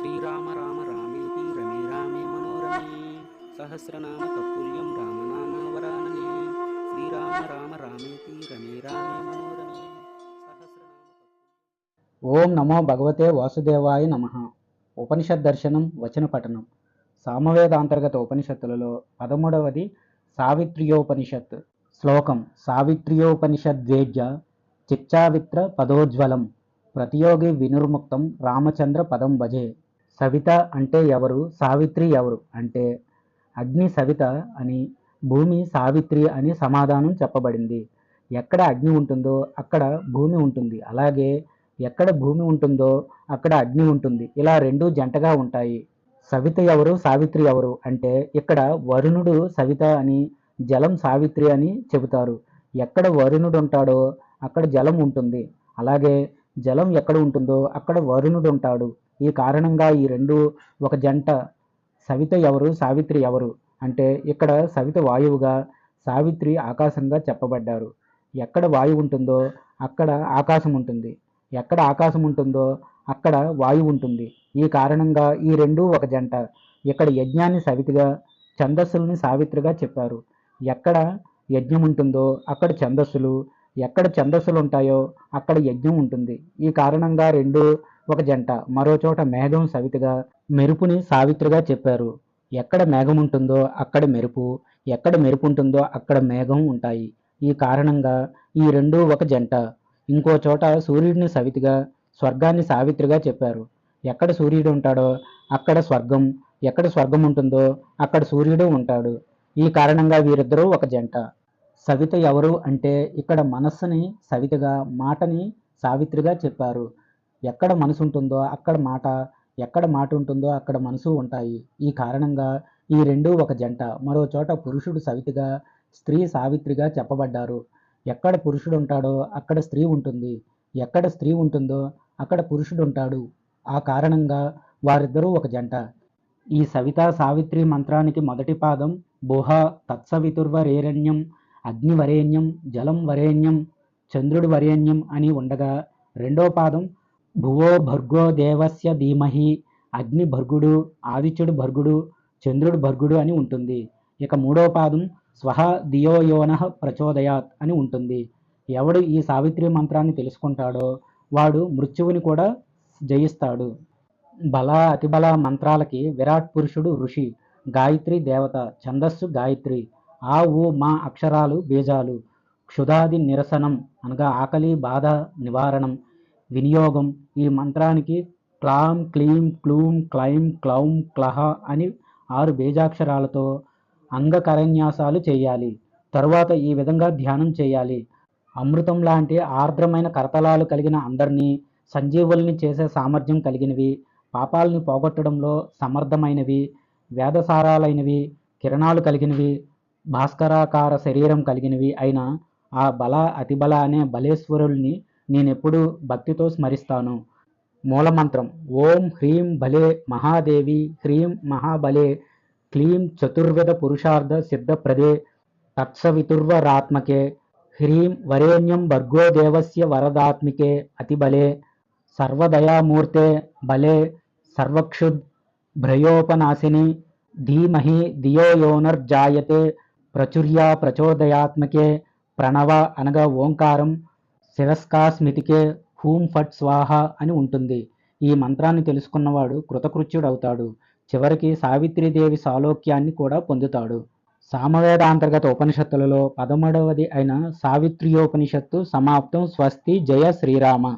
శ్రీరామ రామ రామేతి రమే రామే మనోరమే సహస్రనామ తత్తుల్యం రామనామ వరాననే శ్రీరామ రామ రామేతి రమే రామే మనోరమే ఓం నమో భగవతే వాసుదేవాయ నమ. ఉపనిషత్ దర్శనం వచన పఠనం. సామవేదాంతర్గత ఉపనిషత్తులలో పదమూడవది సావిత్రియోపనిషత్. శ్లోకం సావిత్ర్యోపనిషద్వేద్య చిచ్చావిత్ర పదోజ్వలం. ప్రతియోగి వినుర్ముక్తం రామచంద్ర పదం భజే. సవిత అంటే ఎవరు? సావిత్రి ఎవరు? అంటే అగ్ని సవిత అని భూమి సావిత్రి అని సమాధానం చెప్పబడింది. ఎక్కడ అగ్ని ఉంటుందో అక్కడ భూమి ఉంటుంది. అలాగే ఎక్కడ భూమి ఉంటుందో అక్కడ అగ్ని ఉంటుంది. ఇలా రెండు జంటగా ఉంటాయి. సవిత ఎవరు? సావిత్రి ఎవరు? అంటే ఇక్కడ వరుణుడు సవిత అని జలం సావిత్రి అని చెబుతారు. ఎక్కడ వరుణుడు ఉంటాడో అక్కడ జలం ఉంటుంది. అలాగే జలం ఎక్కడ ఉంటుందో అక్కడ వరుణుడు ఉంటాడు. ఈ కారణంగా ఈ రెండు ఒక జంట సవిత ఎవరు సావిత్రి ఎవరు అంటే ఇక్కడ సవిత వాయువుగా సావిత్రి ఆకాశంగా చెప్పబడ్డారు. ఎక్కడ వాయువు ఉంటుందో అక్కడ ఆకాశం ఉంటుంది. ఎక్కడ ఆకాశం ఉంటుందో అక్కడ వాయువు ఉంటుంది. ఈ కారణంగా ఈ రెండు ఒక జంట. ఇక్కడ యజ్ఞాన్ని సవితిగా ఛందస్సుల్ని సావిత్రిగా చెప్పారు. ఎక్కడ యజ్ఞం ఉంటుందో అక్కడ ఛందస్సులు. ఎక్కడ ఛందస్సులు ఉంటాయో అక్కడ యజ్ఞం ఉంటుంది. ఈ కారణంగా రెండు ఒక జంట మరో చోట మేఘం సవితిగా మెరుపుని సావిత్రిగా చెప్పారు. ఎక్కడ మేఘం ఉంటుందో అక్కడ మెరుపు ఎక్కడ మెరుపు ఉంటుందో అక్కడ మేఘం ఉంటాయి. ఈ కారణంగా ఈ రెండు ఒక జంట. ఇంకో చోట సూర్యుడిని సవితిగా స్వర్గాన్ని సావిత్రిగా చెప్పారు. ఎక్కడ సూర్యుడు ఉంటాడో అక్కడ స్వర్గం ఎక్కడ స్వర్గం ఉంటుందో అక్కడ సూర్యుడు ఉంటాడు. ఈ కారణంగా వీరిద్దరూ ఒక జంట. సవిత ఎవరు అంటే ఇక్కడ మనస్సుని సవితగా మాటని సావిత్రిగా చెప్పారు. ఎక్కడ మనసు ఉంటుందో అక్కడ మాట ఎక్కడ మాట ఉంటుందో అక్కడ మనసు ఉంటాయి. ఈ కారణంగా ఈ రెండు ఒక జంట. మరో చోట పురుషుడు సవితిగా స్త్రీ సావిత్రిగా చెప్పబడ్డారు. ఎక్కడ పురుషుడు ఉంటాడో అక్కడ స్త్రీ ఉంటుంది. ఎక్కడ స్త్రీ ఉంటుందో అక్కడ పురుషుడు ఉంటాడు. ఆ కారణంగా వారిద్దరూ ఒక జంట. ఈ సవిత సావిత్రి మంత్రానికి మొదటి పాదం బుహ తత్సవితుర్వరేరణ్యం అగ్నివరేణ్యం జలం వరేణ్యం చంద్రుడు వరేణ్యం అని ఉండగా రెండో పాదం భువో భర్గో దేవస్య ధీమహి అగ్ని భర్గుడు ఆదిత్యుడు భర్గుడు చంద్రుడు భర్గుడు అని ఉంటుంది. ఇక మూడో పాదం స్వహ దియోయోన ప్రచోదయాత్ అని ఉంటుంది. ఎవడు ఈ సావిత్రి మంత్రాన్ని తెలుసుకుంటాడో వాడు మృత్యువుని కూడా జయిస్తాడు. బల అతిబల మంత్రాలకి విరాట్ పురుషుడు ఋషి గాయత్రి దేవత ఛందస్సు గాయత్రి ఆ ఊ మా అక్షరాలు బీజాలు క్షుధాది నిరసనం అనగా ఆకలి బాధ నివారణం వినియోగం ఈ మంత్రానికి క్లాం క్లీం క్లూం క్లైం క్లౌం క్లహ అని ఆరు బీజాక్షరాలతో అంగకరన్యాసాలు చేయాలి. తరువాత ఈ విధంగా ధ్యానం చేయాలి. అమృతం లాంటి ఆర్ద్రమైన కరతలాలు కలిగిన అందరినీ సంజీవుల్ని చేసే సామర్థ్యం కలిగినవి పాపాలని పోగొట్టడంలో సమర్థమైనవి వేదసారాలైనవి కిరణాలు కలిగినవి భాస్కరాకార శరీరం కలిగినవి అయిన ఆ బల అతిబల అనే బలేశ్వరుల్ని నేనెప్పుడు భక్తితో స్మరిస్తాను. మూలమంత్రం. ఓం హ్రీం భలే మహాదేవి హ్రీం మహాబలే క్లీం చతుర్విధ పురుషార్థ సిద్ధప్రదే తత్సవితుర్వరాత్మకే హ్రీం వరేణ్యం భర్గోదేవస్య వరదాత్మికే అతిబలే సర్వదయామూర్తే బలే సర్వక్షుద్ భ్రయోపనాశిని ధీమహి ధియో యోనర్జాయతే ప్రచుర్యా ప్రచోదయాత్మకే ప్రణవ అనగా ఓంకారం శిరస్కాస్మితికే హూం ఫట్ స్వాహ అని ఉంటుంది. ఈ మంత్రాన్ని తెలుసుకున్నవాడు కృతకృత్యుడవుతాడు. చివరికి సావిత్రీదేవి సాలోక్యాన్ని కూడా పొందుతాడు. సామవేదాంతర్గత ఉపనిషత్తులలో పదమూడవది అయిన సావిత్రియోపనిషత్తు సమాప్తం స్వస్తి జయ శ్రీరామ.